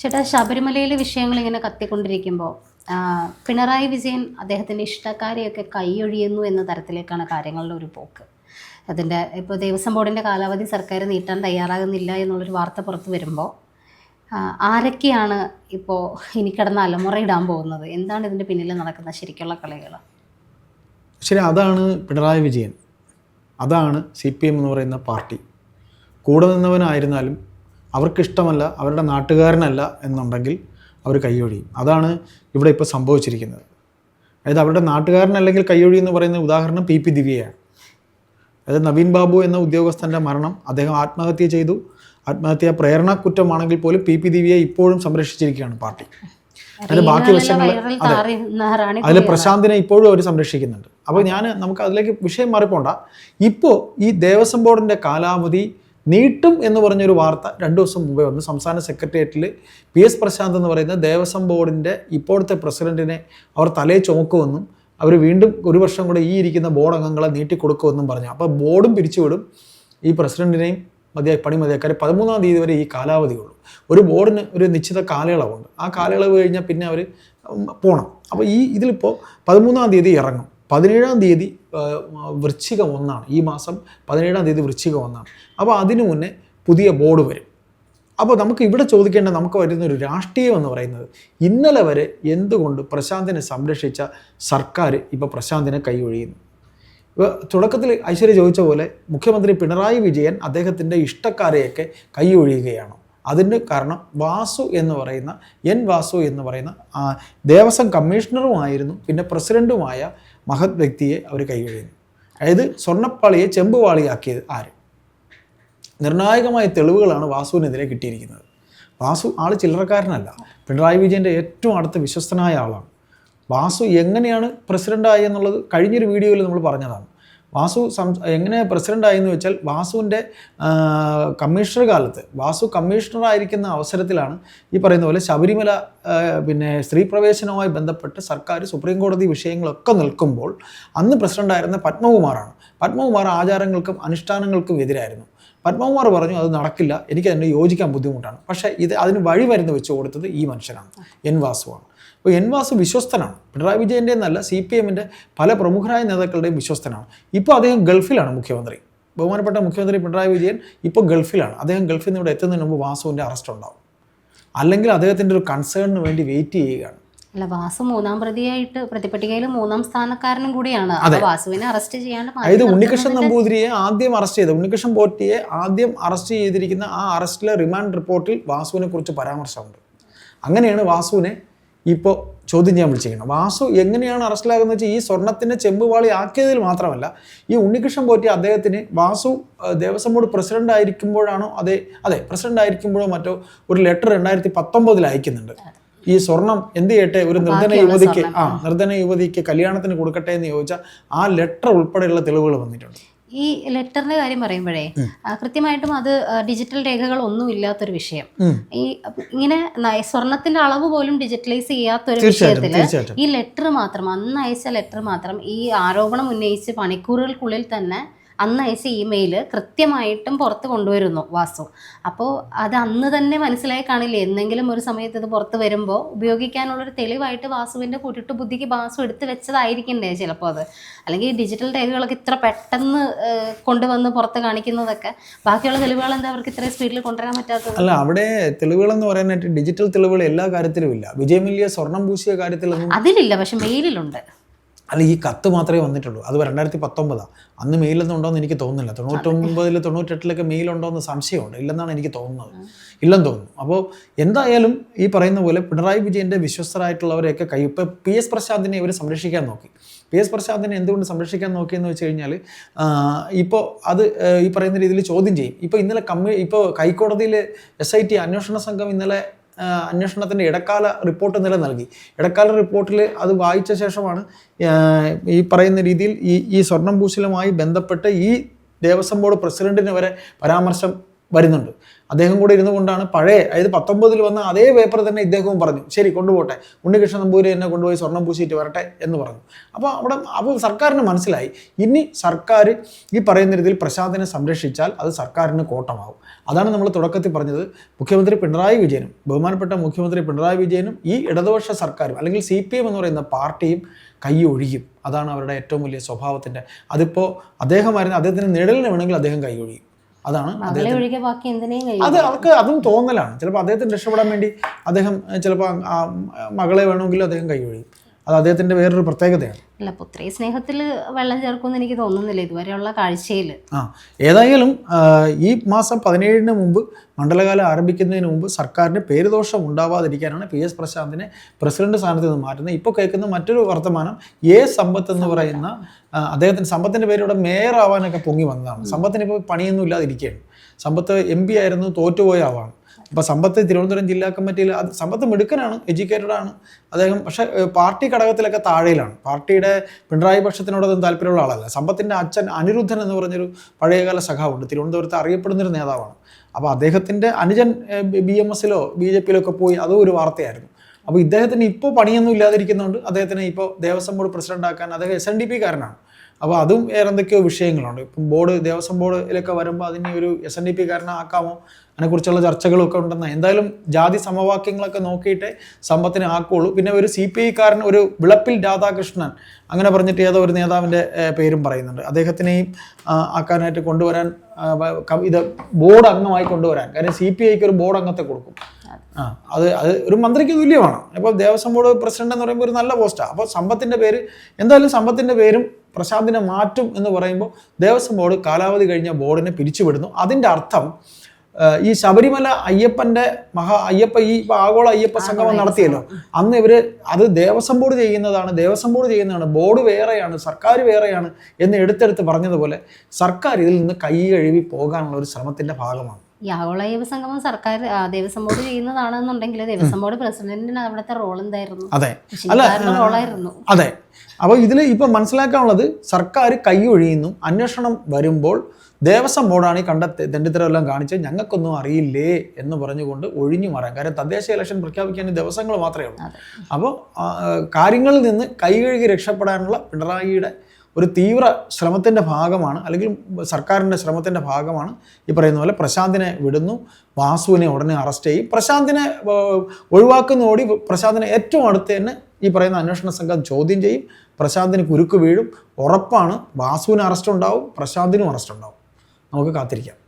ചേട്ടാ ശബരിമലയിലെ വിഷയങ്ങൾ ഇങ്ങനെ കത്തിക്കൊണ്ടിരിക്കുമ്പോൾ പിണറായി വിജയൻ അദ്ദേഹത്തിന്റെ ഇഷ്ടക്കാരെയൊക്കെ കൈയൊഴിയുന്നു എന്ന തരത്തിലേക്കാണ് കാര്യങ്ങളുടെ ഒരു പോക്ക്. അതിന്റെ ഇപ്പോൾ ദേവസ്വം ബോർഡിന്റെ കാലാവധി സർക്കാർ നീട്ടാൻ തയ്യാറാകുന്നില്ല എന്നുള്ളൊരു വാർത്ത പുറത്തു വരുമ്പോൾ ആരൊക്കെയാണ് ഇപ്പോൾ ഇനി കിടന്ന് ഇടാൻ പോകുന്നത്? എന്താണ് ഇതിന്റെ പിന്നിൽ നടക്കുന്ന ശരിക്കുള്ള കളികൾ ശരി അതാണ് പിണറായി വിജയൻ. അതാണ് സി പി എം എന്ന് പറയുന്ന പാർട്ടി. കൂടെ നിന്നവനായിരുന്നാലും അവർക്കിഷ്ടമല്ല അവരുടെ നാട്ടുകാരനല്ല എന്നുണ്ടെങ്കിൽ അവർ കൈയൊഴിയും. അതാണ് ഇവിടെ ഇപ്പോൾ സംഭവിച്ചിരിക്കുന്നത്. അതായത് അവരുടെ നാട്ടുകാരനല്ലെങ്കിൽ കൈയൊഴി എന്ന് പറയുന്ന ഉദാഹരണം പി പി ദിവ്യയാണ്. അതായത് നവീൻ ബാബു എന്ന ഉദ്യോഗസ്ഥന്റെ മരണം അദ്ദേഹം ആത്മഹത്യ ചെയ്തു. ആത്മഹത്യ പ്രേരണ കുറ്റമാണെങ്കിൽ പോലും പി പി ദിവ്യയെ ഇപ്പോഴും സംരക്ഷിച്ചിരിക്കുകയാണ് പാർട്ടി. അതിൽ ബാക്കി വശങ്ങൾ അതിൽ പ്രശാന്തിനെ ഇപ്പോഴും അവർ സംരക്ഷിക്കുന്നുണ്ട്. അപ്പോൾ ഞാൻ നമുക്ക് അതിലേക്ക് വിഷയം മാറിപ്പോണ്ട. ഇപ്പോൾ ഈ ദേവസ്വം ബോർഡിന്റെ കാലാവധി നീട്ടും എന്ന് പറഞ്ഞൊരു വാർത്ത രണ്ട് ദിവസം മുമ്പേ വന്നു. സംസ്ഥാന സെക്രട്ടേറിയറ്റിൽ പി എസ് പ്രശാന്ത് എന്ന് പറയുന്ന ദേവസ്വം ബോർഡിന്റെ ഇപ്പോഴത്തെ പ്രസിഡന്റിനെ അവർ തലയെ ചുമക്കുമെന്നും അവർ വീണ്ടും ഒരു വർഷം കൂടെ ഈ ഇരിക്കുന്ന ബോർഡ് അംഗങ്ങളെ നീട്ടിക്കൊടുക്കുമെന്നും പറഞ്ഞു. അപ്പോൾ ബോർഡും പിരിച്ചുവിടും. ഈ പ്രസിഡന്റിനെയും മതിയായി പണി മതിയാക്കാർ പതിമൂന്നാം തീയതി വരെ ഈ കാലാവധി ഉള്ളൂ. ഒരു ബോർഡിന് ഒരു നിശ്ചിത കാലയളവുണ്ട്. ആ കാലയളവ് കഴിഞ്ഞാൽ പിന്നെ അവർ പോകണം അപ്പോൾ ഈ ഇതിലിപ്പോൾ പതിമൂന്നാം തീയതി ഇറങ്ങും. പതിനേഴാം തീയതി വൃശ്ചികം ഒന്നാണ്. ഈ മാസം പതിനേഴാം തീയതി വൃശ്ചികം ഒന്നാണ്. അപ്പോൾ അതിനു മുന്നേ പുതിയ ബോർഡ് വരും. അപ്പോൾ നമുക്ക് ഇവിടെ ചോദിക്കേണ്ട നമുക്ക് വരുന്ന ഒരു രാഷ്ട്രീയം എന്ന് പറയുന്നത് ഇന്നലെ വരെ എന്തുകൊണ്ട് പ്രശാന്തിനെ സംരക്ഷിച്ച സർക്കാർ ഇപ്പോൾ പ്രശാന്തിനെ കൈയൊഴിയുന്നു തുടക്കത്തിൽ ഐശ്വര്യ ചോദിച്ച പോലെ മുഖ്യമന്ത്രി പിണറായി വിജയൻ അദ്ദേഹത്തിന്റെ ഇഷ്ടക്കാരെയൊക്കെ കൈയൊഴിയുകയാണ് അതിന് കാരണം വാസു എന്ന് പറയുന്ന എൻ വാസു എന്ന് പറയുന്ന ദേവസ്വം കമ്മീഷണറുമായിരുന്നു പിന്നെ പ്രസിഡന്റുമായ മഹത് വ്യക്തിയെ അവർ കൈകഴിഞ്ഞു. അതായത് സ്വർണപ്പാളിയെ ചെമ്പുവാളിയാക്കിയത് ആര്? നിർണായകമായ തെളിവുകളാണ് വാസുവിനെതിരെ കിട്ടിയിരിക്കുന്നത്. വാസു ആൾ ചില്ലറക്കാരനല്ല. പിണറായി വിജയന്റെ ഏറ്റവും അടുത്ത വിശ്വസ്തനായ ആളാണ്. വാസു എങ്ങനെയാണ് പ്രസിഡന്റായി എന്നുള്ളത് കഴിഞ്ഞൊരു വീഡിയോയിൽ നമ്മൾ പറഞ്ഞതാണ്. വാസു സം എങ്ങനെ പ്രസിഡന്റായി എന്ന് വെച്ചാൽ വാസുവിന്റെ കമ്മീഷണർ കാലത്ത് വാസു കമ്മീഷണറായിരിക്കുന്ന അവസരത്തിലാണ് ഈ പറയുന്ന പോലെ ശബരിമല പിന്നെ സ്ത്രീ പ്രവേശനവുമായി ബന്ധപ്പെട്ട് സർക്കാർ സുപ്രീം കോടതി വിഷയങ്ങളൊക്കെ നിൽക്കുമ്പോൾ അന്ന് പ്രസിഡന്റായിരുന്ന പത്മകുമാറാണ്. പത്മകുമാർ ആചാരങ്ങൾക്കും അനുഷ്ഠാനങ്ങൾക്കും എതിരായിരുന്നു. പത്മകുമാർ പറഞ്ഞു അത് നടക്കില്ല എനിക്ക് അതിനെ യോജിക്കാൻ ബുദ്ധിമുട്ടാണ്. പക്ഷേ ഇത് അതിന് വഴി വരുന്ന വെച്ച് കൊടുത്തത് ഈ മനുഷ്യനാണ് എൻ വാസുവാണ്. അപ്പോൾ എൻ വാസു വിശ്വസ്തനാണ്. പിണറായി വിജയന്റെ എന്നല്ല സി പി എമ്മിന്റെ പല പ്രമുഖരായ നേതാക്കളുടെയും വിശ്വസ്തനാണ്. ഇപ്പോൾ അദ്ദേഹം ഗൾഫിലാണ് മുഖ്യമന്ത്രി. ബഹുമാനപ്പെട്ട മുഖ്യമന്ത്രി പിണറായി വിജയൻ ഇപ്പോൾ ഗൾഫിലാണ്. അദ്ദേഹം ഗൾഫിൽ നിന്ന് ഇവിടെ എത്തുന്നതിന് മുമ്പ് വാസുവിന്റെ അറസ്റ്റ് ഉണ്ടാവും. അല്ലെങ്കിൽ അദ്ദേഹത്തിന്റെ ഒരു കൺസേണിന് വേണ്ടി വെയിറ്റ് ചെയ്യുകയാണ്. അല്ല വാസു മൂന്നാം പ്രതിയായിട്ട് പ്രതിപട്ടികയിൽ മൂന്നാം സ്ഥാനക്കാരനും കൂടിയാണ്. വാസുവിനെ അറസ്റ്റ് ചെയ്യാണ്ട് അതായത് ഉണ്ണികൃഷ്ണൻ നമ്പൂതിരിയെ ആദ്യം അറസ്റ്റ് ചെയ്ത്. ഉണ്ണികൃഷ്ണൻ പോറ്റിയെ ആദ്യം അറസ്റ്റ് ചെയ്തിരിക്കുന്ന ആ അറസ്റ്റിലെ റിമാൻഡ് റിപ്പോർട്ടിൽ വാസുവിനെ കുറിച്ച് പരാമർശമുണ്ട്. അങ്ങനെയാണ് വാസുവിനെ ഇപ്പോൾ ചോദ്യം ചെയ്യാൻ വിളിച്ചിരിക്കുന്നത്. വാസു എങ്ങനെയാണ് അറസ്റ്റിലാകുന്നത് വെച്ചാൽ ഈ സ്വർണത്തിന്റെ ചെമ്പുപാളി ആക്കിയതിൽ മാത്രമല്ല ഈ ഉണ്ണികൃഷ്ണൻ പോറ്റി അദ്ദേഹത്തിന് വാസു ദേവസ്വം ബോർഡ് പ്രസിഡന്റ് ആയിരിക്കുമ്പോഴാണോ അതെ അതെ പ്രസിഡന്റ് ആയിരിക്കുമ്പോഴോ മറ്റോ ഒരു ലെറ്റർ രണ്ടായിരത്തി പത്തൊമ്പതിൽ അയക്കുന്നുണ്ട്. ഈ സ്വർണം എന്ത് ചെയ്യട്ടെ? ഒരു നിർധന യുവതിക്ക് ആ നിർധന യുവതിക്ക് കല്യാണത്തിന് കൊടുക്കട്ടെ എന്ന് ചോദിച്ചാൽ ആ ലെറ്റർ ഉൾപ്പെടെയുള്ള തെളിവുകൾ വന്നിട്ടുണ്ട്. ഈ ലെറ്ററിന്റെ കാര്യം പറയുമ്പോഴേ കൃത്യമായിട്ടും അത് ഡിജിറ്റൽ രേഖകൾ ഒന്നും ഇല്ലാത്തൊരു വിഷയം. ഈ ഇങ്ങനെ സ്വർണത്തിന്റെ അളവ് പോലും ഡിജിറ്റലൈസ് ചെയ്യാത്തൊരു വിഷയത്തിൽ ഈ ലെറ്റർ മാത്രം അന്ന് അയച്ച ലെറ്റർ മാത്രം ഈ ആരോപണം ഉന്നയിച്ച് മണിക്കൂറുകൾക്കുള്ളിൽ തന്നെ അന്ന് അയച്ച ഇമെയിൽ കൃത്യമായിട്ടും പുറത്ത് കൊണ്ടുവരുന്നു വാസു. അപ്പോൾ അത് അന്ന് തന്നെ മനസ്സിലായി കാണില്ലേ? എന്തെങ്കിലും ഒരു സമയത്ത് ഇത് പുറത്ത് വരുമ്പോൾ ഉപയോഗിക്കാനുള്ളൊരു തെളിവായിട്ട് വാസുവിന്റെ കൂട്ടിട്ട് ബുദ്ധിക്ക് വാസു എടുത്ത് വെച്ചതായിരിക്കണ്ടേ ചിലപ്പോൾ അത്? അല്ലെങ്കിൽ ഡിജിറ്റൽ രേഖകളൊക്കെ ഇത്ര പെട്ടെന്ന് കൊണ്ടുവന്ന് പുറത്ത് കാണിക്കുന്നതൊക്കെ ബാക്കിയുള്ള തെളിവുകൾ എന്താ അവർക്ക് ഇത്രയും സ്പീഡിൽ കൊണ്ടുവരാൻ പറ്റാത്തത്? അല്ല അവിടെ തെളിവുകളെന്ന് പറയാനായിട്ട് ഡിജിറ്റൽ തെളിവുകൾ എല്ലാ കാര്യത്തിലും ഇല്ല. വിജയമില്യ സ്വർണം പൂശിയ കാര്യത്തിലൊന്നും അതിലില്ല പക്ഷെ മെയിലിലുണ്ട് അല്ല ഈ കത്ത് മാത്രമേ വന്നിട്ടുള്ളൂ. അത് രണ്ടായിരത്തി പത്തൊമ്പതാണ് അന്ന് മെയിലൊന്നും ഉണ്ടോയെന്ന് എനിക്ക് തോന്നുന്നില്ല. തൊണ്ണൂറ്റൊമ്പതിൽ തൊണ്ണൂറ്റെട്ടിലൊക്കെ മെയിൽ ഉണ്ടോ എന്ന് സംശയമുണ്ട്. ഇല്ലെന്നാണ് എനിക്ക് തോന്നുന്നത്. ഇല്ലെന്ന് തോന്നുന്നു. അപ്പോൾ എന്തായാലും ഈ പറയുന്ന പോലെ പിണറായി വിജയന്റെ വിശ്വസ്തരായിട്ടുള്ളവരെയൊക്കെ കൈ ഇപ്പോൾ പി എസ് പ്രശാന്തിനെ ഇവർ സംരക്ഷിക്കാൻ നോക്കി. പി എസ് പ്രശാന്തിനെ എന്തുകൊണ്ട് സംരക്ഷിക്കാൻ നോക്കിയെന്ന് വെച്ച് കഴിഞ്ഞാൽ ഇപ്പോൾ അത് ഈ പറയുന്ന രീതിയിൽ ചോദ്യം ചെയ്യും. ഇപ്പോൾ ഇന്നലെ കമ്മി ഇപ്പോൾ ഹൈക്കോടതിയിൽ എസ് ഐ ടി അന്വേഷണ സംഘം ഇന്നലെ അന്വേഷണത്തിന്റെ ഇടക്കാല റിപ്പോർട്ട് നില നൽകി. ഇടക്കാല റിപ്പോർട്ടിൽ അത് വായിച്ച ശേഷമാണ് ഈ പറയുന്ന രീതിയിൽ ഈ ഈ സ്വർണം പൂശലുമായി ബന്ധപ്പെട്ട് ഈ ദേവസ്വം ബോർഡ് പ്രസിഡന്റിന് വരെ പരാമർശം വരുന്നുണ്ട്. അദ്ദേഹം കൂടെ ഇരുന്നു കൊണ്ടാണ് പഴയ അതായത് പത്തൊമ്പതിൽ വന്ന അതേ പേപ്പർ തന്നെ ഇദ്ദേഹവും പറഞ്ഞു. ശരി കൊണ്ടുപോട്ടെ. ഉണ്ണികൃഷ്ണൻ നമ്പൂരി എന്നെ കൊണ്ടുപോയി സ്വർണം പൂശിയിട്ട് വരട്ടെ എന്ന് പറഞ്ഞു. അപ്പോൾ അവിടെ അപ്പോൾ സർക്കാരിന് മനസ്സിലായി. ഇനി സർക്കാർ ഈ പറയുന്ന രീതിയിൽ പ്രശാന്തിനെ സംരക്ഷിച്ചാൽ അത് സർക്കാരിന് കോട്ടമാവും. അതാണ് നമ്മൾ തുടക്കത്തിൽ പറഞ്ഞത്. മുഖ്യമന്ത്രി പിണറായി വിജയനും ബഹുമാനപ്പെട്ട മുഖ്യമന്ത്രി പിണറായി വിജയനും ഈ ഇടതുപക്ഷ സർക്കാരും അല്ലെങ്കിൽ സി എന്ന് പറയുന്ന പാർട്ടിയും കൈ ഒഴിയും അതാണ് അവരുടെ ഏറ്റവും വലിയ സ്വഭാവത്തിന്റെ അതിപ്പോൾ അദ്ദേഹമായിരുന്നു അദ്ദേഹത്തിന് നിഴലിന് വേണമെങ്കിൽ അദ്ദേഹം കൈ ഒഴിയും അതാണ് അത് അവർക്ക് അതും തോന്നലാണ്. ചിലപ്പോൾ അദ്ദേഹത്തിന് രക്ഷപ്പെടാൻ വേണ്ടി അദ്ദേഹം ചിലപ്പോൾ മകളെ വേണമെങ്കിലും അദ്ദേഹം കൈ ഒഴിയും അത് അദ്ദേഹത്തിന്റെ വേറൊരു പ്രത്യേകതയാണ്. അല്ല പുത്രി സ്നേഹത്തിൽ വെള്ളം ചേർക്കുമെന്ന് എനിക്ക് തോന്നുന്നില്ല. ഇതുവരെയുള്ള കാഴ്ചയിൽ ആ ഏതായാലും ഈ മാസം പതിനേഴിന് മുമ്പ് മണ്ഡലകാലം ആരംഭിക്കുന്നതിന് മുമ്പ് സർക്കാരിന് പേരുദോഷം ഉണ്ടാവാതിരിക്കാനാണ് പി എസ് പ്രശാന്തിനെ പ്രസിഡന്റ് സ്ഥാനത്ത് നിന്ന് മാറ്റുന്നത്. ഇപ്പോൾ കേൾക്കുന്ന മറ്റൊരു വർത്തമാനം എ സമ്പത്ത് എന്ന് പറയുന്ന അദ്ദേഹത്തിന്റെ അദ്ദേഹത്തിന് സമ്പത്തിന്റെ പേരിലൂടെ മേയർ ആവാനൊക്കെ പൊങ്ങി വന്നതാണ്. സമ്പത്തിന് ഇപ്പോൾ പണിയൊന്നും ഇല്ലാതിരിക്കുകയാണ്. സമ്പത്ത് എം പി ആയിരുന്നു തോറ്റുപോയ ആളാണ്. അപ്പോൾ സമ്പത്ത് തിരുവനന്തപുരം ജില്ലാ കമ്മിറ്റിയിൽ അത് സമ്പത്ത് മിടുക്കനാണ് എഡ്യൂക്കേറ്റഡ് ആണ്. അദ്ദേഹം പക്ഷേ പാർട്ടി ഘടകത്തിലൊക്കെ താഴെയിലാണ്. പാർട്ടിയുടെ പിണറായി പക്ഷത്തിനോടൊന്നും താല്പര്യമുള്ള ആളല്ല. സമ്പത്തിന്റെ അച്ഛൻ അനിരുദ്ധൻ എന്ന് പറഞ്ഞൊരു പഴയകാല സഖാവുണ്ട്. തിരുവനന്തപുരത്ത് അറിയപ്പെടുന്നൊരു നേതാവാണ്. അപ്പോൾ അദ്ദേഹത്തിന്റെ അനുജൻ ബി എം എസിലോ ബി ജെ പിയിലോ ഒക്കെ പോയി അതും ഒരു വാർത്തയായിരുന്നു. അപ്പോൾ ഇദ്ദേഹത്തിന് ഇപ്പോൾ പണിയൊന്നും ഇല്ലാതിരിക്കുന്നതുകൊണ്ട് അദ്ദേഹത്തിന് ഇപ്പോൾ ദേവസ്വം ബോർഡ് പ്രസിഡന്റ് ആക്കാൻ അദ്ദേഹം എസ് എൻ ഡി പി കാരനാണ്. അപ്പോൾ അതും വേറെ എന്തൊക്കെയോ വിഷയങ്ങളുണ്ട്. ഇപ്പം ബോർഡ് ദേവസ്വം ബോർഡിലൊക്കെ വരുമ്പോൾ അതിനെ ഒരു എസ് എൻ ഡി പി കാരനാക്കാമോ? അതിനെക്കുറിച്ചുള്ള ചർച്ചകളൊക്കെ ഉണ്ടെന്ന്. എന്തായാലും ജാതി സമവാക്യങ്ങളൊക്കെ നോക്കിയിട്ടേ സമ്പത്തിനെ ആക്കുള്ളൂ. പിന്നെ ഒരു സി പി ഐക്കാരൻ ഒരു വിളപ്പിൽ രാധാകൃഷ്ണൻ അങ്ങനെ പറഞ്ഞിട്ട് ഏതോ ഒരു നേതാവിന്റെ പേരും പറയുന്നുണ്ട്. അദ്ദേഹത്തിനെയും ആക്കാനായിട്ട് കൊണ്ടുവരാൻ ഇത് ബോർഡ് അംഗമായി കൊണ്ടുവരാൻ. കാര്യം സി പി ഐക്ക് ഒരു ബോർഡ് അംഗത്തെ കൊടുക്കും. ആ അത് അത് ഒരു മന്ത്രിക്ക് തുല്യമാണ്. അപ്പോൾ ദേവസ്വം ബോർഡ് പ്രസിഡന്റ് എന്ന് പറയുമ്പോൾ ഒരു നല്ല പോസ്റ്റാണ് അപ്പോൾ സമ്പത്തിന്റെ പേര് എന്തായാലും സമ്പത്തിന്റെ പേരും പ്രശാന്തിനെ മാറ്റും എന്ന് പറയുമ്പോൾ ദേവസ്വം ബോർഡ് കാലാവധി കഴിഞ്ഞ ബോർഡിനെ പിരിച്ചുവിടുന്നു. അതിന്റെ അർത്ഥം ഈ ശബരിമല അയ്യപ്പന്റെ മഹാ അയ്യപ്പ ഈ ആഗോള അയ്യപ്പ സംഗമം നടത്തിയല്ലോ. അന്ന് ഇവർ അത് ദേവസ്വം ബോർഡ് ചെയ്യുന്നതാണ് ദേവസ്വം ബോർഡ് ചെയ്യുന്നതാണ് ബോർഡ് വേറെയാണ് സർക്കാർ വേറെയാണ് എന്ന് എടുത്തെടുത്ത് പറഞ്ഞതുപോലെ സർക്കാർ ഇതിൽ നിന്ന് കൈ കഴുകി പോകാനുള്ള ഒരു ശ്രമത്തിന്റെ ഭാഗമാണ്. ഈ ആഗോള അയ്യപ്പ സംഗമം സർക്കാർ ദേവസ്വം ബോർഡ് ചെയ്യുന്നതാണെന്നുണ്ടെങ്കിൽ ദേവസ്വം ബോർഡ് പ്രസിഡന്റിന് അവിടുത്തെ റോൾ എന്തായിരുന്നു അതെ റോളായിരുന്നു. അതെ. അപ്പോൾ ഇതിൽ ഇപ്പം മനസ്സിലാക്കാനുള്ളത് സർക്കാർ കൈ ഒഴിയുന്നു. അന്വേഷണം വരുമ്പോൾ ദേവസ്വം ബോർഡാണ് ഈ കണ്ട ദണ്ഡിത്തരമെല്ലാം തെണ്ടിത്തരമെല്ലാം കാണിച്ച് ഞങ്ങൾക്കൊന്നും അറിയില്ലേ എന്ന് പറഞ്ഞുകൊണ്ട് ഒഴിഞ്ഞു മാറാം കാര്യം തദ്ദേശ ഇലക്ഷൻ പ്രഖ്യാപിക്കാൻ ദിവസങ്ങൾ മാത്രമേ ഉള്ളൂ. അപ്പോൾ കാര്യങ്ങളിൽ നിന്ന് കൈകഴുകി രക്ഷപ്പെടാനുള്ള പിണറായിയുടെ ഒരു തീവ്ര ശ്രമത്തിന്റെ ഭാഗമാണ് അല്ലെങ്കിൽ സർക്കാരിന്റെ ശ്രമത്തിന്റെ ഭാഗമാണ് ഈ പറയുന്ന പോലെ പ്രശാന്തിനെ വിടുന്നു വാസുവിനെ ഉടനെ അറസ്റ്റ് ചെയ്യും. പ്രശാന്തിനെ ഒഴിവാക്കുന്നതോടി പ്രശാന്തിനെ ഏറ്റവും അടുത്ത് തന്നെ ഈ പറയുന്ന അന്വേഷണ സംഘം ചോദ്യം ചെയ്യും. പ്രശാന്തിന് കുരുക്ക് വീഴും. ഉറപ്പാണ് വാസുവിന് അറസ്റ്റ് ഉണ്ടാവും പ്രശാന്തിനും അറസ്റ്റ് ഉണ്ടാവും. നമുക്ക് കാത്തിരിക്കാം.